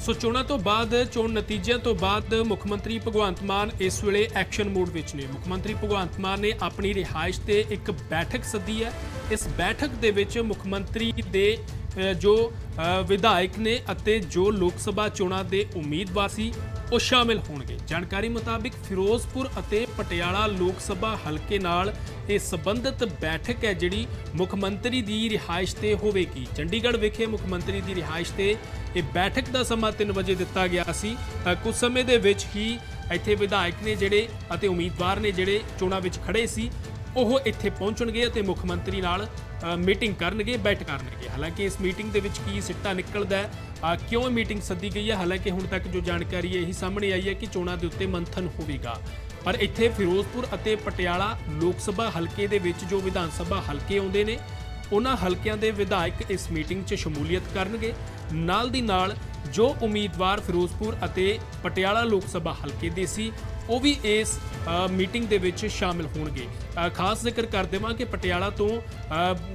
ਸੋ ਚੋਣਾਂ ਤੋਂ ਬਾਅਦ, ਚੋਣ ਨਤੀਜਿਆਂ ਤੋਂ ਬਾਅਦ ਮੁੱਖ ਮੰਤਰੀ ਭਗਵੰਤ ਮਾਨ ਇਸ ਵੇਲੇ ਐਕਸ਼ਨ ਮੋਡ ਵਿੱਚ ਨੇ। ਮੁੱਖ ਮੰਤਰੀ ਭਗਵੰਤ ਮਾਨ ਨੇ ਆਪਣੀ ਰਿਹਾਇਸ਼ ਤੇ ਇੱਕ ਬੈਠਕ ਸੱਦੀ ਹੈ। ਇਸ ਬੈਠਕ ਦੇ ਵਿੱਚ ਮੁੱਖ ਮੰਤਰੀ ਦੇ ਜੋ ਵਿਧਾਇਕ ਨੇ ਅਤੇ ਜੋ ਲੋਕ ਸਭਾ ਚੋਣਾਂ ਦੇ ਉਮੀਦਵਾਰ ਸੀ ਉਹ ਸ਼ਾਮਿਲ ਹੋਣਗੇ। ਜਾਣਕਾਰੀ ਮੁਤਾਬਿਕ ਫਿਰੋਜ਼ਪੁਰ ਅਤੇ ਪਟਿਆਲਾ ਲੋਕ ਸਭਾ ਹਲਕੇ ਨਾਲ ਇਹ ਸੰਬੰਧਿਤ ਬੈਠਕ ਹੈ ਜਿਹੜੀ ਮੁੱਖ ਮੰਤਰੀ ਦੀ ਰਿਹਾਇਸ਼ ਤੇ ਹੋਵੇਗੀ। ਚੰਡੀਗੜ੍ਹ ਵਿਖੇ ਮੁੱਖ ਮੰਤਰੀ ਦੀ ਰਿਹਾਇਸ਼ ਤੇ ਇਹ ਬੈਠਕ ਦਾ ਸਮਾਂ 3 ਵਜੇ ਦਿੱਤਾ ਗਿਆ ਸੀ। ਅ, ਕੁਝ ਸਮੇਂ ਦੇ ਵਿੱਚ ਹੀ ਇੱਥੇ ਵਿਧਾਇਕ ਨੇ ਜਿਹੜੇ ਅਤੇ ਉਮੀਦਵਾਰ ਨੇ ਜਿਹੜੇ ਚੋਣਾਂ ਵਿੱਚ ਖੜੇ ਸੀ ਉਹ ਇੱਥੇ ਪਹੁੰਚਣਗੇ ਅਤੇ ਮੁੱਖ ਮੰਤਰੀ ਨਾਲ ਮੀਟਿੰਗ ਕਰਨਗੇ, ਬੈਠ ਕਰਨਗੇ। ਹਾਲਾਂਕਿ ਇਸ ਮੀਟਿੰਗ ਦੇ ਵਿੱਚ ਕੀ ਸਿੱਟਾ ਨਿਕਲਦਾ ਹੈ ਕਿਉਂ ਮੀਟਿੰਗ ਸੱਦੀ ਗਈ ਹੈ? ਹਾਲਾਂਕਿ ਹੁਣ ਤੱਕ ਜੋ ਜਾਣਕਾਰੀ ਇਹੀ ਸਾਹਮਣੇ ਆਈ ਹੈ ਕਿ ਚੋਣਾਂ ਦੇ ਉੱਤੇ ਮੰਥਨ ਹੋਵੇਗਾ। ਪਰ ਇੱਥੇ ਫਿਰੋਜ਼ਪੁਰ ਅਤੇ ਪਟਿਆਲਾ ਲੋਕ ਸਭਾ ਹਲਕੇ ਦੇ ਵਿੱਚ ਜੋ ਵਿਧਾਨ ਸਭਾ ਹਲਕੇ ਆਉਂਦੇ ਨੇ, ਉਹਨਾਂ ਹਲਕਿਆਂ ਦੇ ਵਿਧਾਇਕ ਇਸ ਮੀਟਿੰਗ 'ਚ ਸ਼ਮੂਲੀਅਤ ਕਰਨਗੇ। ਨਾਲ ਦੀ ਨਾਲ ਜੋ ਉਮੀਦਵਾਰ ਫਿਰੋਜ਼ਪੁਰ ਅਤੇ ਪਟਿਆਲਾ ਲੋਕ ਸਭਾ ਹਲਕੇ ਦੇ ਸੀ ਉਹ ਵੀ ਇਸ ਮੀਟਿੰਗ ਦੇ ਵਿੱਚ ਸ਼ਾਮਿਲ ਹੋਣਗੇ। ਖਾਸ ਜ਼ਿਕਰ ਕਰ ਦੇਵਾਂ ਕਿ ਪਟਿਆਲਾ ਤੋਂ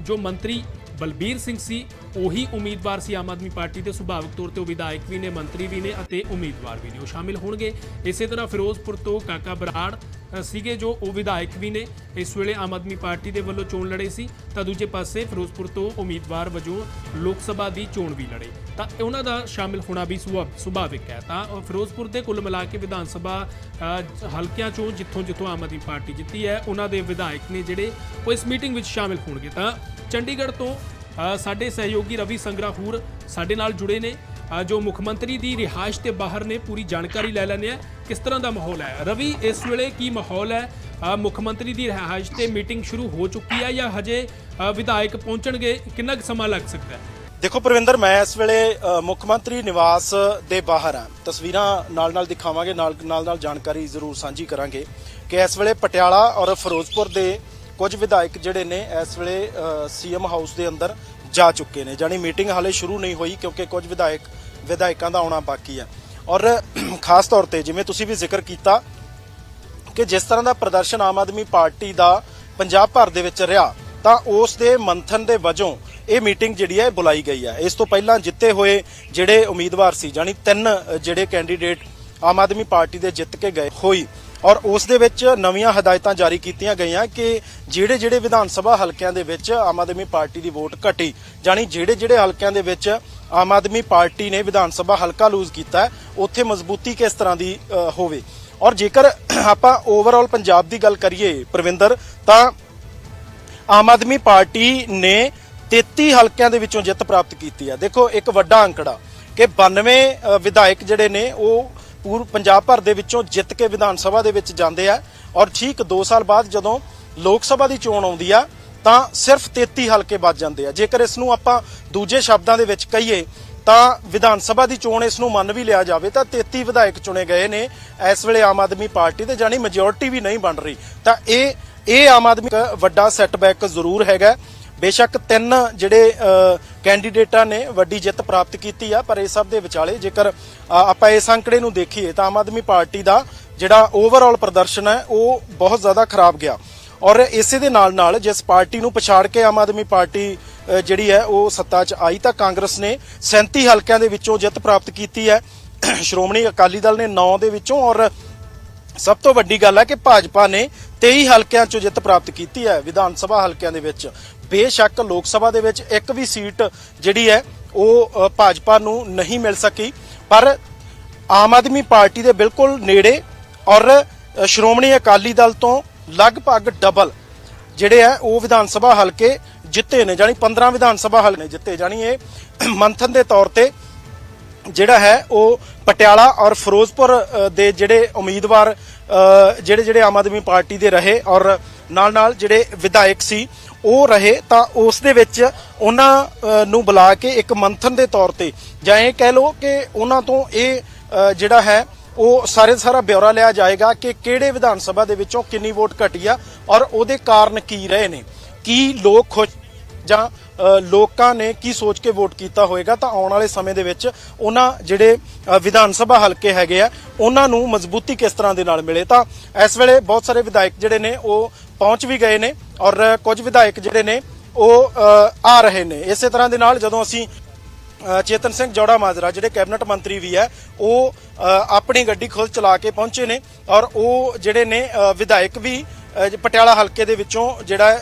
ਜੋ ਮੰਤਰੀ ਬਲਬੀਰ ਸਿੰਘ ਸੀ, ਉਹੀ ਉਮੀਦਵਾਰ ਸੀ ਆਮ ਆਦਮੀ ਪਾਰਟੀ ਦੇ ਸੁਭਾਵਿਕ ਤੌਰ ਤੇ ਉਹ ਵਿਧਾਇਕ ਵੀ ਨੇ, ਮੰਤਰੀ ਵੀ ਨੇ ਅਤੇ ਉਮੀਦਵਾਰ ਵੀ ਨੇ। ਉਹ ਸ਼ਾਮਿਲ ਹੋਣਗੇ। ਇਸੇ ਤਰ੍ਹਾਂ ਫਿਰੋਜ਼ਪੁਰ ਤੋਂ ਕਾਕਾ ਬਰਾੜ ਸੀਗੇ ਜੋ ਉਹ ਵਿਧਾਇਕ ਵੀ ਨੇ। ਇਸ ਵੇਲੇ ਆਮ ਆਦਮੀ ਪਾਰਟੀ ਦੇ ਵੱਲੋਂ ਚੋਣ ਲੜੇ ਸੀ। ਤਾਂ ਦੂਜੇ ਪਾਸੇ ਫਿਰੋਜ਼ਪੁਰ ਤੋਂ ਉਮੀਦਵਾਰ ਵਜੋਂ ਲੋਕ ਸਭਾ ਦੀ ਚੋਣ ਵੀ ਲੜੇ। ਤਾਂ ਉਹਨਾਂ ਦਾ ਸ਼ਾਮਿਲ ਹੋਣਾ ਵੀ ਸੁਭਾ- ਸੁਭਾਵਿਕ ਹੈ। ਤਾਂ ਫਿਰੋਜ਼ਪੁਰ ਦੇ ਕੁੱਲ ਮਿਲਾ ਕੇ ਵਿਧਾਨ ਸਭਾ ਹਲਕਿਆਂ ਚੋਂ ਜਿੱਥੋਂ ਜਿੱਥੋਂ ਆਮ ਆਦਮੀ ਪਾਰਟੀ ਜਿੱਤੀ ਹੈ, ਉਹਨਾਂ ਦੇ ਵਿਧਾਇਕ ਨੇ ਜਿਹੜੇ ਉਹ ਇਸ ਮੀਟਿੰਗ ਵਿੱਚ ਸ਼ਾਮਿਲ ਹੋਣਗੇ। ਤਾਂ ਚੰਡੀਗੜ੍ਹ ਤੋਂ ਸਾਡੇ ਸਹਿਯੋਗੀ ਰਵੀ ਸੰਗਰਾਹੂਰ ਸਾਡੇ ਨਾਲ ਜੁੜੇ ਨੇ। ਜੋ ਮੁੱਖ ਮੰਤਰੀ ਦੀ ਰਿਹਾਇਸ਼ ਤੇ ਬਾਹਰ ਨੇ, ਪੂਰੀ ਜਾਣਕਾਰੀ ਲੈ ਲੈਣੇ ਆ ਕਿਸ ਤਰ੍ਹਾਂ ਦਾ ਮਾਹੌਲ ਹੈ? ਰਵੀ, ਇਸ ਵੇਲੇ ਕੀ ਮਾਹੌਲ ਹੈ? ਮੁੱਖ ਮੰਤਰੀ ਦੀ ਰਿਹਾਇਸ਼ ਤੇ ਮੀਟਿੰਗ ਸ਼ੁਰੂ ਹੋ ਚੁੱਕੀ ਹੈ ਜਾਂ ਹਜੇ ਵਿਧਾਇਕ ਪਹੁੰਚਣਗੇ? ਕਿੰਨਾ ਕੁ ਸਮਾਂ ਲੱਗ ਸਕਦਾ ਹੈ? ਦੇਖੋ ਪ੍ਰਵਿੰਦਰ, ਮੈਂ ਇਸ ਵੇਲੇ ਮੁੱਖ ਮੰਤਰੀ ਨਿਵਾਸ ਦੇ ਬਾਹਰ ਹਾਂ। ਤਸਵੀਰਾਂ ਨਾਲ ਨਾਲ ਦਿਖਾਵਾਂਗੇ ਨਾਲ ਨਾਲ ਨਾਲ ਜਾਣਕਾਰੀ ਜ਼ਰੂਰ ਸਾਂਝੀ ਕਰਾਂਗੇ ਕਿ ਇਸ ਵੇਲੇ ਪਟਿਆਲਾ ਔਰ ਫਿਰੋਜ਼ਪੁਰ ਦੇ ਕੁਝ ਵਿਧਾਇਕ ਜਿਹੜੇ ਨੇ ਇਸ ਵੇਲੇ ਸੀਐਮ ਹਾਊਸ ਦੇ ਅੰਦਰ ਜਾ ਚੁੱਕੇ ਨੇ। ਜਾਨੀ ਮੀਟਿੰਗ ਹਾਲੇ ਸ਼ੁਰੂ ਨਹੀਂ ਹੋਈ ਕਿਉਂਕਿ ਕੁਝ ਵਿਧਾਇਕ, ਵਿਧਾਇਕਾਂ ਦਾ ਆਉਣਾ ਬਾਕੀ ਹੈ। ਔਰ ਖਾਸ ਤੌਰ ਤੇ ਜਿਵੇਂ ਤੁਸੀਂ ਵੀ ਜ਼ਿਕਰ ਕੀਤਾ ਕਿ ਜਿਸ ਤਰ੍ਹਾਂ ਦਾ ਪ੍ਰਦਰਸ਼ਨ ਆਮ ਆਦਮੀ ਪਾਰਟੀ ਦਾ ਪੰਜਾਬ ਭਰ ਦੇ ਵਿੱਚ ਰਿਹਾ, ਤਾਂ ਉਸ ਦੇ ਮੰਥਨ ਦੇ ਵਜੋਂ ਇਹ ਮੀਟਿੰਗ ਜਿਹੜੀ ਹੈ ਬੁਲਾਈ ਗਈ ਹੈ। ਇਸ ਤੋਂ ਪਹਿਲਾਂ ਜਿੱਤੇ ਹੋਏ ਜਿਹੜੇ ਉਮੀਦਵਾਰ ਸੀ ਜਾਨੀ ਤਿੰਨ ਜਿਹੜੇ ਕੈਂਡੀਡੇਟ ਆਮ ਆਦਮੀ ਪਾਰਟੀ ਦੇ ਜਿੱਤ ਕੇ ਗਏ ਹੋਈ ਔਰ ਉਸ ਦੇ ਵਿੱਚ ਨਵੀਆਂ ਹਦਾਇਤਾਂ ਜਾਰੀ ਕੀਤੀਆਂ ਗਈਆਂ ਕਿ ਜਿਹੜੇ ਜਿਹੜੇ ਵਿਧਾਨ ਸਭਾ ਹਲਕਿਆਂ ਦੇ ਵਿੱਚ ਆਮ ਆਦਮੀ ਪਾਰਟੀ ਦੀ ਵੋਟ ਘਟੀ ਜਾਨੀ ਜਿਹੜੇ ਜਿਹੜੇ ਹਲਕਿਆਂ ਦੇ ਵਿੱਚ ਆਮ ਆਦਮੀ ਪਾਰਟੀ ਨੇ ਵਿਧਾਨ ਸਭਾ ਹਲਕਾ ਲੂਜ਼ ਕੀਤਾ, ਉੱਥੇ ਮਜ਼ਬੂਤੀ ਕਿਸ ਤਰ੍ਹਾਂ ਦੀ ਹੋਵੇ? ਔਰ ਜੇਕਰ ਆਪਾਂ ਓਵਰਆਲ ਪੰਜਾਬ ਦੀ ਗੱਲ ਕਰੀਏ, ਪ੍ਰਵਿੰਦਰ, ਤਾਂ ਆਮ ਆਦਮੀ ਪਾਰਟੀ ਨੇ 33 ਹਲਕਿਆਂ ਦੇ ਵਿੱਚੋਂ ਜਿੱਤ ਪ੍ਰਾਪਤ ਕੀਤੀ ਹੈ। ਦੇਖੋ, ਇੱਕ ਵੱਡਾ ਅੰਕੜਾ ਕਿ 92 ਵਿਧਾਇਕ ਜਿਹੜੇ ਨੇ, ਉਹ ਪੂਰ ਪੰਜਾਬ ਭਰ ਦੇ ਵਿੱਚੋਂ ਜਿੱਤ ਕੇ ਵਿਧਾਨ ਸਭਾ ਦੇ ਵਿੱਚ ਜਾਂਦੇ ਆ ਔਰ ਠੀਕ 2 ਸਾਲ ਬਾਅਦ ਜਦੋਂ ਲੋਕ ਸਭਾ ਦੀ ਚੋਣ ਆਉਂਦੀ ਆ, ਤਾਂ ਸਿਰਫ 33 ਹਲਕੇ ਬਚ ਜਾਂਦੇ ਆ। ਜੇਕਰ ਇਸ ਨੂੰ ਆਪਾਂ ਦੂਜੇ ਸ਼ਬਦਾਂ ਦੇ ਵਿੱਚ ਕਹੀਏ, ਤਾਂ ਵਿਧਾਨ ਸਭਾ ਦੀ ਚੋਣ ਇਸ ਨੂੰ ਮੰਨ ਵੀ ਲਿਆ ਜਾਵੇ, ਤਾਂ 33 ਵਿਧਾਇਕ ਚੁਣੇ ਗਏ ਨੇ। ਇਸ ਵੇਲੇ ਆਮ ਆਦਮੀ ਪਾਰਟੀ ਤੇ ਜਾਨੀ ਮੈਜੋਰਟੀ ਵੀ ਨਹੀਂ ਬਣ ਰਹੀ। ਤਾਂ ਇਹ ਇਹ ਆਮ ਆਦਮੀ ਵੱਡਾ ਸੈਟਬੈਕ ਜ਼ਰੂਰ ਹੈਗਾ। ਬੇਸ਼ੱਕ ਤਿੰਨ ਜਿਹੜੇ ਕੈਂਡੀਡੇਟਾਂ ਨੇ ਵੱਡੀ ਜਿੱਤ ਪ੍ਰਾਪਤ ਕੀਤੀ ਆ, ਪਰ ਇਹ ਸਭ ਦੇ ਵਿਚਾਲੇ ਜੇਕਰ ਆਪਾਂ ਇਸ ਅੰਕੜੇ ਨੂੰ ਦੇਖੀਏ ਤਾਂ ਆਮ ਆਦਮੀ ਪਾਰਟੀ ਦਾ ਜਿਹੜਾ ਓਵਰਆਲ ਪ੍ਰਦਰਸ਼ਨ ਹੈ, ਉਹ ਬਹੁਤ ਜ਼ਿਆਦਾ ਖਰਾਬ ਗਿਆ। ਔਰ ਇਸੇ ਦੇ ਨਾਲ ਨਾਲ ਜਿਸ ਪਾਰਟੀ ਨੂੰ ਪਛਾੜ ਕੇ ਆਮ ਆਦਮੀ ਪਾਰਟੀ ਜਿਹੜੀ ਹੈ, ਉਹ ਸੱਤਾ 'ਚ ਆਈ ਤਾਂ ਕਾਂਗਰਸ ਨੇ 37 ਹਲਕਿਆਂ ਦੇ ਵਿੱਚੋਂ ਜਿੱਤ ਪ੍ਰਾਪਤ ਕੀਤੀ ਹੈ। ਸ਼੍ਰੋਮਣੀ ਅਕਾਲੀ ਦਲ ਨੇ 9 ਦੇ ਵਿੱਚੋਂ ਔਰ ਸਭ ਤੋਂ ਵੱਡੀ ਗੱਲ ਹੈ ਕਿ ਭਾਜਪਾ ਨੇ 23 ਹਲਕਿਆਂ 'ਚੋਂ ਜਿੱਤ ਪ੍ਰਾਪਤ ਕੀਤੀ ਹੈ, ਵਿਧਾਨ ਸਭਾ ਹਲਕਿਆਂ ਦੇ ਵਿੱਚ। ਬੇਸ਼ੱਕ ਲੋਕ ਸਭਾ ਦੇ ਵਿੱਚ ਇੱਕ ਵੀ ਸੀਟ ਜਿਹੜੀ ਹੈ, ਉਹ ਭਾਜਪਾ ਨੂੰ ਨਹੀਂ ਮਿਲ ਸਕੀ। ਪਰ ਆਮ ਆਦਮੀ ਪਾਰਟੀ ਦੇ ਬਿਲਕੁਲ ਨੇੜੇ ਔਰ ਸ਼੍ਰੋਮਣੀ ਅਕਾਲੀ ਦਲ ਤੋਂ ਲਗਭਗ ਡਬਲ ਜਿਹੜੇ ਆ ਉਹ ਵਿਧਾਨ ਸਭਾ ਹਲਕੇ ਜਿੱਤੇ ਨੇ ਜਾਨੀ 15 ਵਿਧਾਨ ਸਭਾ ਹਲਕੇ ਨੇ ਜਿੱਤੇ। ਜਾਨੀ ਇਹ ਮੰਥਨ ਦੇ ਤੌਰ ਤੇ ਜਿਹੜਾ ਹੈ, ਉਹ ਪਟਿਆਲਾ ਔਰ ਫਿਰੋਜ਼ਪੁਰ ਦੇ ਜਿਹੜੇ ਉਮੀਦਵਾਰ ਜਿਹੜੇ ਜਿਹੜੇ ਆਮ ਆਦਮੀ ਪਾਰਟੀ ਦੇ ਰਹੇ ਔਰ ਨਾਲ ਨਾਲ ਜਿਹੜੇ ਵਿਧਾਇਕ ਸੀ, ਉਹ ਰਹੇ ਤਾਂ ਉਸ ਦੇ ਵਿੱਚ ਉਹਨਾਂ ਨੂੰ ਬੁਲਾ ਕੇ ਇੱਕ ਮੰਥਨ ਦੇ ਤੌਰ ਤੇ ਜਾਂ ਇਹ ਕਹਿ ਲਓ ਕਿ ਉਹਨਾਂ ਤੋਂ ਇਹ ਜਿਹੜਾ ਹੈ, ਉਹ ਸਾਰੇ ਸਾਰਾ ਬਿਉਰਾ ਲਿਆ ਜਾਏਗਾ ਕਿ ਕਿਹੜੇ ਵਿਧਾਨ ਸਭਾ ਦੇ ਵਿੱਚੋਂ ਕਿੰਨੀ ਵੋਟ ਘਟੀ ਆ ਔਰ ਉਹਦੇ ਕਾਰਨ ਕੀ ਰਹੇ ਨੇ। ਕੀ ਲੋਕ ਖੁਸ਼ ਜਾਂ ਲੋਕਾਂ ਨੇ ਕੀ ਸੋਚ ਕੇ ਵੋਟ ਕੀਤਾ ਹੋਏਗਾ ਤਾਂ ਆਉਣ ਵਾਲੇ ਸਮੇਂ ਦੇ ਵਿੱਚ ਉਹਨਾਂ ਜਿਹੜੇ ਵਿਧਾਨ ਸਭਾ ਹਲਕੇ ਹੈਗੇ ਆ, ਉਹਨਾਂ ਨੂੰ ਮਜ਼ਬੂਤੀ ਕਿਸ ਤਰ੍ਹਾਂ ਦੇ ਨਾਲ ਮਿਲੇ ਤਾਂ ਇਸ ਵੇਲੇ ਬਹੁਤ ਸਾਰੇ ਵਿਧਾਇਕ ਜਿਹੜੇ ਨੇ ਉਹ ਪਹੁੰਚ ਵੀ ਗਏ ਨੇ ਔਰ ਕੁਝ ਵਿਧਾਇਕ ਜਿਹੜੇ ਨੇ ਉਹ ਆ ਰਹੇ ਨੇ। ਇਸੇ ਤਰ੍ਹਾਂ ਦੇ ਨਾਲ ਜਦੋਂ ਅਸੀਂ ਚੇਤਨ ਸਿੰਘ ਜੋੜਾ ਮਾਜਰਾ, ਜਿਹੜੇ ਕੈਬਨਿਟ ਮੰਤਰੀ ਵੀ ਹੈ, ਉਹ ਆਪਣੀ ਗੱਡੀ ਖੁਦ ਚਲਾ ਕੇ ਪਹੁੰਚੇ ਨੇ ਔਰ ਉਹ ਜਿਹੜੇ ਨੇ ਵਿਧਾਇਕ ਵੀ ਪਟਿਆਲਾ ਹਲਕੇ ਦੇ ਵਿੱਚੋਂ ਜਿਹੜਾ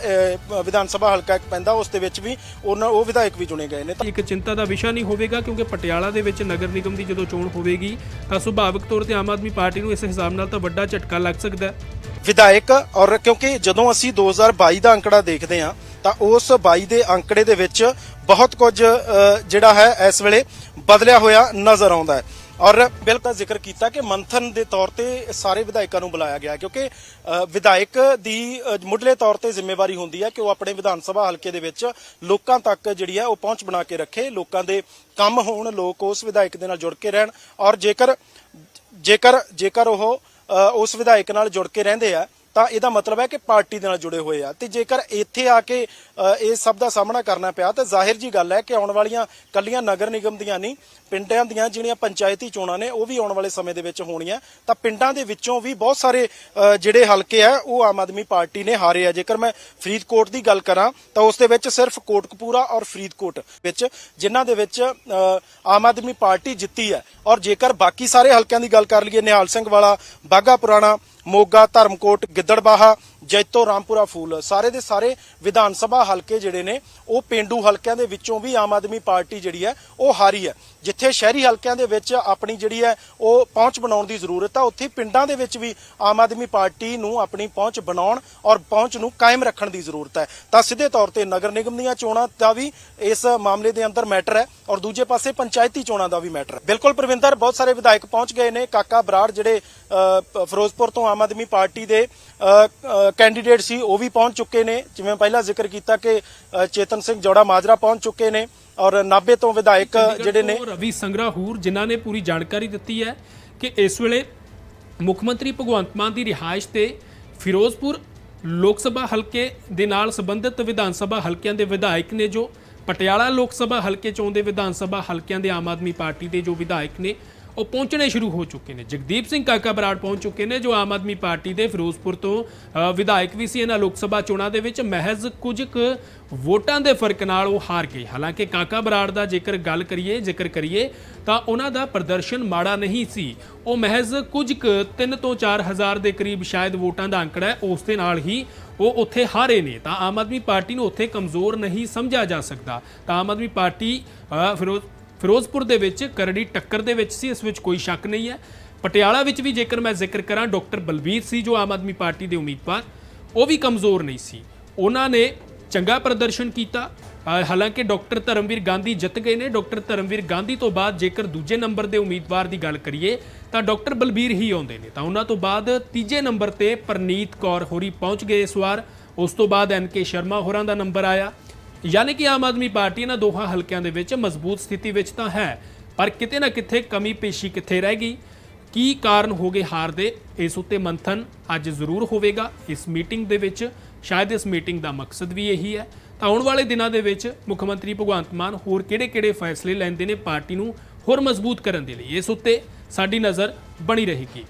ਵਿਧਾਨ ਸਭਾ ਹਲਕਾ ਇੱਕ ਪੈਂਦਾ, ਉਸ ਦੇ ਵਿੱਚ ਵੀ ਉਹਨਾਂ ਉਹ ਵਿਧਾਇਕ ਵੀ ਚੁਣੇ ਗਏ ਨੇ। ਇੱਕ ਚਿੰਤਾ ਦਾ ਵਿਸ਼ਾ ਨਹੀਂ ਹੋਵੇਗਾ ਕਿਉਂਕਿ ਪਟਿਆਲਾ ਦੇ ਵਿੱਚ ਨਗਰ ਨਿਗਮ ਦੀ ਜਦੋਂ ਚੋਣ ਹੋਵੇਗੀ, ਤਾਂ ਸੁਭਾਵਿਕ ਤੌਰ ਤੇ ਆਮ ਆਦਮੀ ਪਾਰਟੀ ਨੂੰ ਇਸ ਹਿਸਾਬ ਨਾਲ ਤਾਂ ਵੱਡਾ ਝਟਕਾ ਲੱਗ ਸਕਦਾ ਹੈ। ਵਿਧਾਇਕ ਔਰ ਕਿਉਂਕਿ ਜਦੋਂ ਅਸੀਂ 2022 ਦਾ ਅੰਕੜਾ ਦੇਖਦੇ ਹਾਂ, ਤਾਂ ਉਸ 22 ਦੇ ਅੰਕੜੇ ਦੇ ਵਿੱਚ ਬਹੁਤ ਕੁਝ ਜਿਹੜਾ ਹੈ ਇਸ ਵੇਲੇ ਬਦਲਿਆ ਹੋਇਆ ਨਜ਼ਰ ਆਉਂਦਾ ਹੈ। ਔਰ ਬਿਲਕੁਲ ਜ਼ਿਕਰ ਕੀਤਾ ਕਿ ਮੰਥਨ ਦੇ ਤੌਰ ਤੇ ਸਾਰੇ ਵਿਧਾਇਕਾਂ ਨੂੰ ਬੁਲਾਇਆ ਗਿਆ, ਕਿਉਂਕਿ ਵਿਧਾਇਕ ਦੀ ਮੁੱਢਲੇ ਤੌਰ ਤੇ ਜ਼ਿੰਮੇਵਾਰੀ ਹੁੰਦੀ ਹੈ ਕਿ ਉਹ ਆਪਣੇ ਵਿਧਾਨ ਸਭਾ ਹਲਕੇ ਦੇ ਵਿੱਚ ਲੋਕਾਂ ਤੱਕ ਜਿਹੜੀ ਹੈ ਉਹ ਪਹੁੰਚ ਬਣਾ ਕੇ ਰੱਖੇ, ਲੋਕਾਂ ਦੇ ਕੰਮ ਹੋਣ, ਲੋਕ ਉਸ ਵਿਧਾਇਕ ਦੇ ਨਾਲ ਜੁੜ ਕੇ ਰਹਿਣ। ਔਰ ਜੇਕਰ ਜੇਕਰ ਜੇਕਰ ਉਹ ਉਸ ਵਿਧਾਇਕ ਨਾਲ ਜੁੜ ਕੇ ਰਹਿੰਦੇ ਆ। ਤਾਂ ਇਹਦਾ ਮਤਲਬ ਹੈ ਕਿ ਪਾਰਟੀ ਦੇ ਨਾਲ ਜੁੜੇ ਹੋਏ ਆ। ਤੇ ਜੇਕਰ ਇੱਥੇ ਆ ਕੇ ਇਹ ਸਭ ਦਾ ਸਾਹਮਣਾ ਕਰਨਾ ਪਿਆ, ਤਾਂ ਜ਼ਾਹਿਰ ਜੀ ਗੱਲ ਹੈ ਕਿ ਆਉਣ ਵਾਲੀਆਂ ਕੱਲੀਆਂ ਨਗਰ ਨਿਗਮ ਦੀਆਂ ਨਹੀਂ, ਪਿੰਡਾਂ ਦੀਆਂ ਜਿਹੜੀਆਂ ਪੰਚਾਇਤੀ ਚੋਣਾਂ ਨੇ, ਉਹ ਵੀ ਆਉਣ ਵਾਲੇ ਸਮੇਂ ਦੇ ਵਿੱਚ ਹੋਣੀਆਂ। ਤਾਂ ਪਿੰਡਾਂ ਦੇ ਵਿੱਚੋਂ ਵੀ ਬਹੁਤ ਸਾਰੇ ਜਿਹੜੇ ਹਲਕੇ ਆ, ਉਹ ਆਮ ਆਦਮੀ ਪਾਰਟੀ ਨੇ ਹਾਰੇ ਆ। ਜੇਕਰ ਮੈਂ ਫਰੀਦਕੋਟ ਦੀ ਗੱਲ ਕਰਾਂ, ਤਾਂ ਉਸ ਦੇ ਵਿੱਚ ਸਿਰਫ ਕੋਟਕਪੂਰਾ ਔਰ ਫਰੀਦਕੋਟ ਵਿੱਚ, ਜਿਨ੍ਹਾਂ ਦੇ ਵਿੱਚ ਆਮ ਆਦਮੀ ਪਾਰਟੀ ਜਿੱਤੀ ਹੈ। ਔਰ ਜੇਕਰ ਬਾਕੀ ਸਾਰੇ ਹਲਕਿਆਂ ਦੀ ਗੱਲ ਕਰ ਲਈਏ, ਨਿਹਾਲ ਸਿੰਘ ਵਾਲਾ ਬਾਗਾ ਪੁਰਾਣਾ ਮੋਗਾ ਧਰਮਕੋਟ ਗਿੱਦੜਬਾਹਾ ਜੈਤੋ ਰਾਮਪੁਰਾ ਫੂਲ, ਸਾਰੇ ਦੇ ਸਾਰੇ ਵਿਧਾਨ ਸਭਾ ਹਲਕੇ ਜਿਹੜੇ ਨੇ, ਉਹ ਪਿੰਡੂ ਹਲਕਿਆਂ ਦੇ ਵਿੱਚੋਂ ਵੀ ਆਮ ਆਦਮੀ ਪਾਰਟੀ ਜਿਹੜੀ ਹੈ, ਉਹ ਹਾਰੀ ਹੈ। ਜਿੱਥੇ ਸ਼ਹਿਰੀ ਹਲਕਿਆਂ ਦੇ ਵਿੱਚ ਆਪਣੀ ਜਿਹੜੀ ਹੈ, ਉਹ ਪਹੁੰਚ ਬਣਾਉਣ ਦੀ ਜ਼ਰੂਰਤ ਹੈ ਉੱਥੇ ਪਿੰਡਾਂ ਦੇ ਵਿੱਚ ਵੀ ਆਮ ਆਦਮੀ ਪਾਰਟੀ ਨੂੰ ਆਪਣੀ ਪਹੁੰਚ ਬਣਾਉਣ ਔਰ ਪਹੁੰਚ ਨੂੰ ਕਾਇਮ ਰੱਖਣ ਦੀ ਜ਼ਰੂਰਤ ਹੈ। ਤਾਂ ਸਿੱਧੇ ਤੌਰ ਤੇ ਨਗਰ ਨਿਗਮ ਦੀਆਂ ਚੋਣਾਂ ਦਾ ਵੀ ਇਸ ਮਾਮਲੇ ਦੇ ਅੰਦਰ ਮੈਟਰ ਹੈ ਔਰ ਦੂਜੇ ਪਾਸੇ ਪੰਚਾਇਤੀ ਚੋਣਾਂ ਦਾ ਵੀ ਮੈਟਰ ਹੈ। ਬਿਲਕੁਲ ਪ੍ਰਵਿੰਦਰ, ਬਹੁਤ ਸਾਰੇ ਵਿਧਾਇਕ ਪਹੁੰਚ ਗਏ ਨੇ। ਕਾਕਾ ਬਰਾੜ ਜਿਹੜੇ ਫਿਰੋਜ਼ਪੁਰ ਤੋਂ ਆਮ ਆਦਮੀ ਪਾਰਟੀ ਦੇ ਕੈਂਡੀਡੇਟ ਸੀ ਉਹ ਵੀ ਪਹੁੰਚ ਚੁੱਕੇ ਨੇ। ਜਿਵੇਂ ਪਹਿਲਾਂ ਜ਼ਿਕਰ ਕੀਤਾ ਕਿ ਚੇਤਨ ਸਿੰਘ ਜੋੜਾ ਮਾਜਰਾ ਪਹੁੰਚ ਚੁੱਕੇ ਨੇ ਔਰ ਨਾਭੇ ਤੋਂ ਵਿਧਾਇਕ ਜਿਹੜੇ ਨੇ ਰਵੀ ਸੰਗਰਾਹੂਰ ਜਿਨ੍ਹਾਂ ਨੇ ਪੂਰੀ ਜਾਣਕਾਰੀ ਦਿੱਤੀ ਹੈ ਕਿ ਇਸ ਵੇਲੇ ਮੁੱਖ ਮੰਤਰੀ ਭਗਵੰਤ ਮਾਨ ਦੀ ਰਿਹਾਇਸ਼ ਤੇ ਫਿਰੋਜ਼ਪੁਰ ਲੋਕ ਸਭਾ ਹਲਕੇ ਦੇ ਨਾਲ ਸੰਬੰਧਿਤ ਵਿਧਾਨ ਸਭਾ ਹਲਕਿਆਂ ਦੇ ਵਿਧਾਇਕ ਨੇ ਜੋ ਪਟਿਆਲਾ ਲੋਕ ਸਭਾ ਹਲਕੇ ਚੋਂ ਦੇ ਵਿਧਾਨ ਸਭਾ ਹਲਕਿਆਂ ਦੇ ਆਮ ਆਦਮੀ ਪਾਰਟੀ ਦੇ ਜੋ ਵਿਧਾਇਕ ਨੇ ਉਹ ਪਹੁੰਚਣੇ ਸ਼ੁਰੂ ਹੋ ਚੁੱਕੇ ਨੇ। ਜਗਦੀਪ ਸਿੰਘ ਕਾਕਾ ਬਰਾੜ ਪਹੁੰਚ ਚੁੱਕੇ ਨੇ ਜੋ ਆਮ ਆਦਮੀ ਪਾਰਟੀ ਦੇ ਫਿਰੋਜ਼ਪੁਰ ਤੋਂ ਵਿਧਾਇਕ ਵੀ ਸੀ ਇਹਨਾਂ ਲੋਕ ਸਭਾ ਚੋਣਾਂ ਦੇ ਵਿੱਚ। ਮਹਿਜ਼ ਕੁਝ ਕੁ ਵੋਟਾਂ ਦੇ ਫ਼ਰਕ ਨਾਲ ਉਹ ਹਾਰ ਗਏ। ਹਾਲਾਂਕਿ ਕਾਕਾ ਬਰਾੜ ਦਾ ਜੇਕਰ ਗੱਲ ਕਰੀਏ ਜ਼ਿਕਰ ਕਰੀਏ ਤਾਂ ਉਹਨਾਂ ਦਾ ਪ੍ਰਦਰਸ਼ਨ ਮਾੜਾ ਨਹੀਂ ਸੀ। ਉਹ ਮਹਿਜ਼ ਕੁਝ ਕੁ 3 ਤੋਂ 4 ਹਜ਼ਾਰ ਦੇ ਕਰੀਬ ਸ਼ਾਇਦ ਵੋਟਾਂ ਦਾ ਅੰਕੜਾ ਹੈ ਉਸ ਦੇ ਨਾਲ ਹੀ ਉਹ ਉੱਥੇ ਹਾਰੇ ਨੇ। ਤਾਂ ਆਮ ਆਦਮੀ ਪਾਰਟੀ ਨੂੰ ਉੱਥੇ ਕਮਜ਼ੋਰ ਨਹੀਂ ਸਮਝਿਆ ਜਾ ਸਕਦਾ। ਤਾਂ ਆਮ ਆਦਮੀ ਪਾਰਟੀ ਅ, ਫਿਰੋਜ਼ ਫਿਰੋਜ਼ਪੁਰ ਦੇ ਵਿੱਚ ਕਰੜੀ ਟੱਕਰ ਦੇ ਵਿੱਚ ਸੀ, ਇਸ ਵਿੱਚ ਕੋਈ ਸ਼ੱਕ ਨਹੀਂ ਹੈ। ਪਟਿਆਲਾ ਵਿੱਚ ਵੀ ਜੇਕਰ ਮੈਂ ਜ਼ਿਕਰ ਕਰਾਂ, ਡਾਕਟਰ ਬਲਬੀਰ ਸੀ, ਜੋ ਆਮ ਆਦਮੀ ਪਾਰਟੀ ਦੇ ਉਮੀਦਵਾਰ, ਉਹ ਵੀ ਕਮਜ਼ੋਰ ਨਹੀਂ ਸੀ। ਉਹਨਾਂ ਨੇ ਚੰਗਾ ਪ੍ਰਦਰਸ਼ਨ ਕੀਤਾ। ਹਾਲਾਂਕਿ ਡਾਕਟਰ ਧਰਮਵੀਰ ਗਾਂਧੀ ਜਿੱਤ ਗਏ ਨੇ। ਡਾਕਟਰ ਧਰਮਵੀਰ ਗਾਂਧੀ ਤੋਂ ਬਾਅਦ ਜੇਕਰ ਦੂਜੇ ਨੰਬਰ ਦੇ ਉਮੀਦਵਾਰ ਦੀ ਗੱਲ ਕਰੀਏ, ਤਾਂ ਡਾਕਟਰ ਬਲਬੀਰ ਹੀ ਆਉਂਦੇ ਨੇ। ਤਾਂ ਉਹਨਾਂ ਤੋਂ ਬਾਅਦ ਤੀਜੇ ਨੰਬਰ ਤੇ ਪਰਨੀਤ ਕੌਰ ਹੋਰੀ ਪਹੁੰਚ ਗਏ ਇਸ ਵਾਰ। ਉਸ ਤੋਂ ਬਾਅਦ ਐਨ ਕੇ ਸ਼ਰਮਾ ਹੋਰਾਂ ਦਾ ਨੰਬਰ ਆਇਆ। ਯਾਨੀ ਕਿ ਆਮ ਆਦਮੀ ਪਾਰਟੀ ਇਹਨਾਂ ਦੋਹਾਂ ਹਲਕਿਆਂ ਦੇ ਵਿੱਚ ਮਜ਼ਬੂਤ ਸਥਿਤੀ ਵਿੱਚ ਤਾਂ ਹੈ, ਪਰ ਕਿਤੇ ਨਾ ਕਿਤੇ ਕਮੀ ਪੇਸ਼ੀ ਕਿੱਥੇ ਰਹਿ ਗਈ? ਕੀ ਕਾਰਨ ਹੋ ਗਏ ਹਾਰ ਦੇ? ਇਸ ਉੱਤੇ ਮੰਥਨ ਅੱਜ ਜ਼ਰੂਰ ਹੋਵੇਗਾ। ਇਸ ਮੀਟਿੰਗ ਦੇ ਵਿੱਚ, ਸ਼ਾਇਦ ਇਸ ਮੀਟਿੰਗ ਦਾ ਮਕਸਦ ਵੀ ਇਹੀ ਹੈ। ਤਾਂ ਆਉਣ ਵਾਲੇ ਦਿਨਾਂ ਦੇ ਵਿੱਚ ਮੁੱਖ ਮੰਤਰੀ ਭਗਵੰਤ ਮਾਨ ਹੋਰ ਕਿਹੜੇ-ਕਿਹੜੇ ਫੈਸਲੇ ਲੈਂਦੇ ਨੇ ਪਾਰਟੀ ਨੂੰ ਹੋਰ ਮਜ਼ਬੂਤ ਕਰਨ ਦੇ ਲਈ? ਇਸ ਉੱਤੇ ਸਾਡੀ ਨਜ਼ਰ ਬਣੀ ਰਹੇਗੀ।